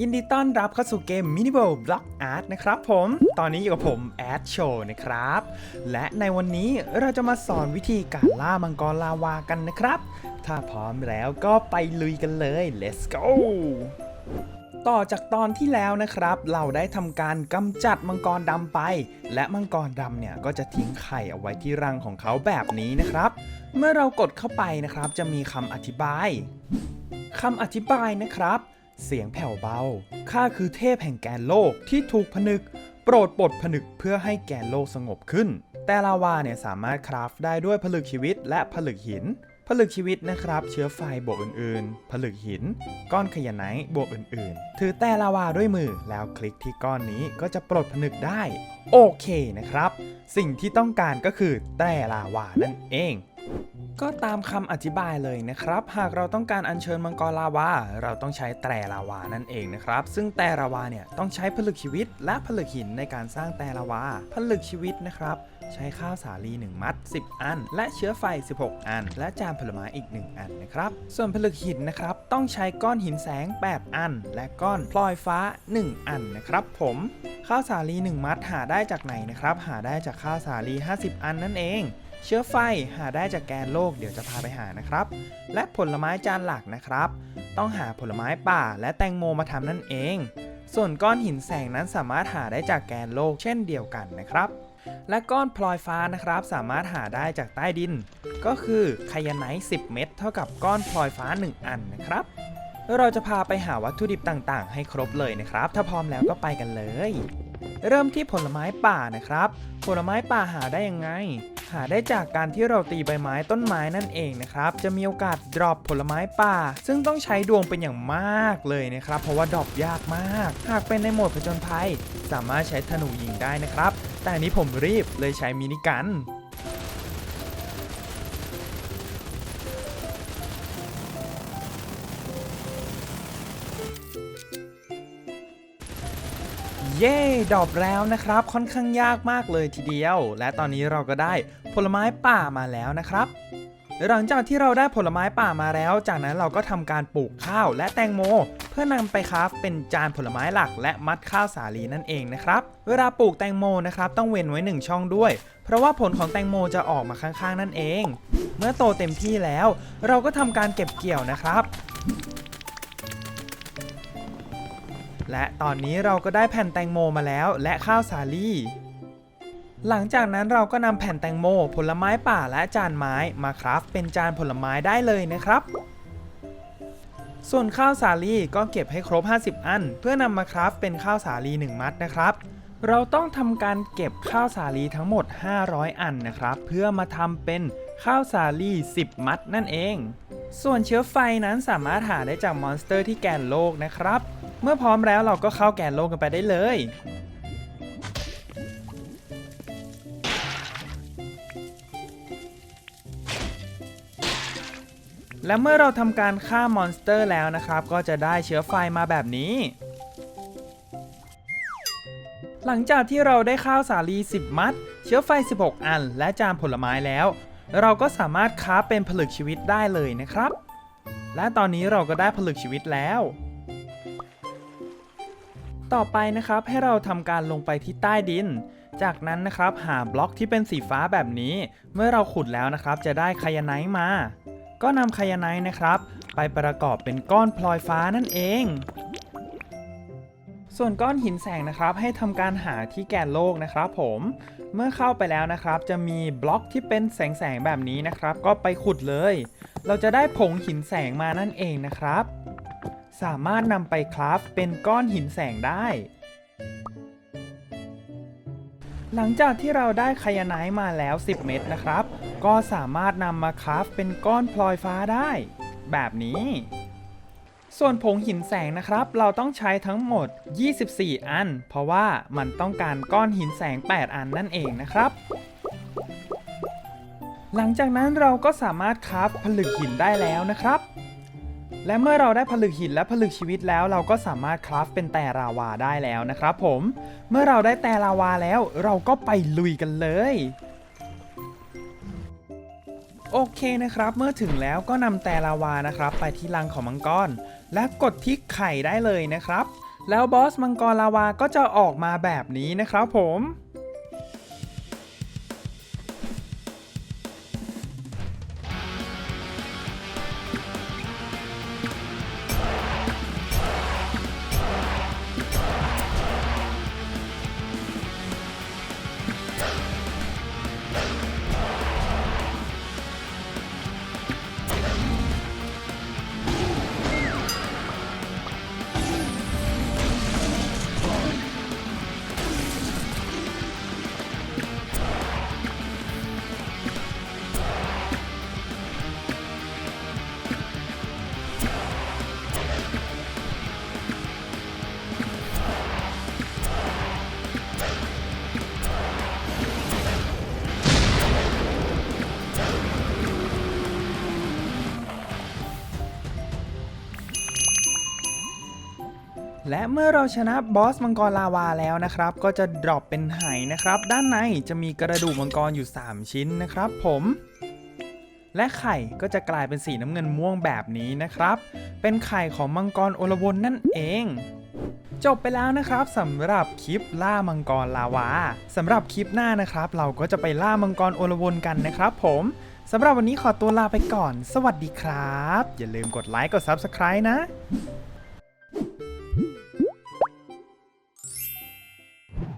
ยินดีต้อนรับเข้าสู่เกม m i n i v a l Block Art นะครับผม ตอนนี้อยู่กับผมแอดโชนะครับ และในวันนี้เราจะมาสอนวิธีการล่ามังกรลาวากันนะครับ ถ้าพร้อมแล้วก็ไปลุยกันเลย let's go ต่อจากตอนที่แล้วนะครับ เราได้ทำการกำจัดมังกรดำไป และมังกรดำเนี่ยก็จะทิ้งไข่เอาไว้ที่รังของเขาแบบนี้นะครับ เมื่อเรากดเข้าไปนะครับ จะมีคำอธิบายคำอธิบายนะครับ เสียงแผ่วเบา ข้าคือเทพแห่งแกนโลกที่ถูกผนึก โปรดปลดผนึกเพื่อให้แกนโลกสงบขึ้น แต่ลาวาเนี่ยสามารถคราฟได้ด้วยผลึกชีวิตและผลึกหิน ผลึกชีวิตนะครับ เชื้อไฟบวกอื่นๆ ผลึกหิน ก้อนขยะไนบวกอื่นๆ ถือแต่ลาวาด้วยมือแล้วคลิกที่ก้อนนี้ก็จะปลดผนึกได้ โอเคนะครับ สิ่งที่ต้องการก็คือแต่ลาวานั่นเอง ก็ตามคำอธิบายเลยนะครับ หากเราต้องการอัญเชิญมังกรลาวา เราต้องใช้แตรลาวานั่นเองนะครับ ซึ่งแตรลาวาเนี่ยต้องใช้ผลึกชีวิต และผลึกหินในการสร้างแตรลาวา ผลึกชีวิตนะครับใช้ข้าวสาลี 1 มัด 10 อัน และเชื้อไฟ 16 อัน และจานผลไม้อีก 1 อันนะครับ ส่วนผลึกหินนะครับ ต้องใช้ก้อนหินแสง 8 อัน และก้อนพลอยฟ้า 1 อันนะครับผมข้าวสาลี 1 มัดหาได้จากไหนนะครับ หาได้จากข้าวสาลี 50 อันนั่นเอง เชื้อไฟหาได้จากแกนโลกเดี๋ยวจะพาไปหานะครับ และผลไม้จานหลักนะครับ ต้องหาผลไม้ป่าและแตงโมมาทำนั่นเอง ส่วนก้อนหินแสงนั้นสามารถหาได้จากแกนโลกเช่นเดียวกันนะครับ และก้อนพลอยฟ้านะครับ สามารถหาได้จากใต้ดิน ก็คือไคยาไนท์10 เม็ดเท่ากับก้อนพลอยฟ้า 1 อันนะครับเราจะพาไปหาวัตถุดิบต่างๆ ให้ครบเลยนะครับ ถ้าพร้อมแล้วก็ไปกันเลย เริ่มที่ผลไม้ป่านะครับ ผลไม้ป่าหาได้ยังไงาได้จากการที่เราตีใบไม้ต้นไม้นั่นเองนะครับ จะมีโอกาสดรอปผลไม้ป่า ซึ่งต้องใช้ดวงเป็นอย่างมากเลยนะครับ เพราะว่าดรอปยากมาก หากเป็นในโหมดผจญภัย สามารถใช้ธนูยิงได้นะครับ แต่อันนี้ผมรีบเลยใช้มินิกัน เย่ดอปแล้วนะครับ ค่อนข้างยากมากเลยทีเดียว และตอนนี้เราก็ได้ผลไม้ป่ามาแล้วนะครับ หลังจากที่เราได้ผลไม้ป่ามาแล้ว จากนั้นเราก็ทำการปลูกข้าวและแตงโม เพื่อนำไปคราฟเป็นจานผลไม้หลัก และมัดข้าวสาลีนั่นเองนะครับ เวลาปลูกแตงโมนะครับต้องเว้นไว้หนึ่งช่องด้วย เพราะว่าผลของแตงโมจะออกมาข้างๆ นั่นเอง เมื่อโตเต็มที่แล้ว เราก็ทำการเก็บเกี่ยวนะครับ และตอนนี้เราก็ได้แผ่นแตงโมมาแล้ว และข้าวสาลี่ หลังจากนั้นเราก็นำแผ่นแตงโม ผลไม้ป่าและจานไม้มาคราฟเป็นจานผลไม้ได้เลยนะครับ ส่วนข้าวสาลีก็เก็บให้ครบ 50 อัน เพื่อนำมาคราฟเป็นข้าวสาลี1มัดนะครับเราต้องทำการเก็บข้าวสาลีทั้งหมด 500 อันนะครับ เพื่อมาทำเป็นข้าวสาลี 10 มัดนั่นเอง ส่วนเชื้อไฟนั้นสามารถหาได้จากมอนสเตอร์ที่แกนโลกนะครับ เมื่อพร้อมแล้วเราก็เข้าแกนโลกกันไปได้เลย และเมื่อเราทำการฆ่ามอนสเตอร์แล้วนะครับ ก็จะได้เชื้อไฟมาแบบนี้ หลังจากที่เราได้ข้าวสาลี 10 มัด เชื้อไฟ 16 อัน และจานผลไม้แล้ว เราก็สามารถค้าเป็นผลึกชีวิตได้เลยนะครับ และตอนนี้เราก็ได้ผลึกชีวิตแล้ว ต่อไปนะครับให้เราทำการลงไปที่ใต้ดิน จากนั้นนะครับหาบล็อกที่เป็นสีฟ้าแบบนี้ เมื่อเราขุดแล้วนะครับจะได้ไคยาไนท์มา ก็นำไคยาไนท์นะครับ ไปประกอบเป็นก้อนพลอยฟ้านั่นเอง ส่วนก้อนหินแสงนะครับให้ทำการหาที่แกนโลกนะครับผมเมื่อเข้าไปแล้วนะครับ จะมีบล็อกที่เป็นแสงแสงแบบนี้นะครับ ก็ไปขุดเลย เราจะได้ผงหินแสงมานั่นเองนะครับ สามารถนำไปคราฟเป็นก้อนหินแสงได้ หลังจากที่เราได้ไคยาไนท์มาแล้ว 10 เม็ดนะครับ ก็สามารถนำมาคราฟเป็นก้อนพลอยฟ้าได้ แบบนี้ ส่วนผงหินแสงนะครับ เราต้องใช้ทั้งหมด 24 อัน เพราะว่ามันต้องการก้อนหินแสง 8 อันนั่นเองนะครับหลังจากนั้นเราก็สามารถคราฟผลึกหินได้แล้วนะครับ และเมื่อเราได้ผลึกหินและผลึกชีวิตแล้วเราก็สามารถคราฟเป็นแต่ลาวาได้แล้วนะครับผม เมื่อเราได้แต่ลาวาแล้วเราก็ไปลุยกันเลยโอเคนะครับ เมื่อถึงแล้วก็นำแต่ลาวานะครับ ไปที่รังของมังกร และกดที่ไข่ได้เลยนะครับ แล้วบอสมังกรลาวาก็จะออกมาแบบนี้นะครับผม และเมื่อเราชนะบอสมังกรลาวาแล้วนะครับ ก็จะดรอปเป็นไหนะครับ ด้านในจะมีกระดูกมังกรอยู่ 3 ชิ้นนะครับ ผมและไข่ก็จะกลายเป็นสีน้ำเงินม่วงแบบนี้นะครับ เป็นไข่ของมังกรโอลวนนั่นเอง จบไปแล้วนะครับสำหรับคลิปล่ามังกรลาวาสำหรับคลิปหน้านะครับ เราก็จะไปล่ามังกรโอลวนกันนะครับ ผมสำหรับวันนี้ขอตัวลาไปก่อน สวัสดีครับ อย่าลืมกดไลค์กด Subscribe นะ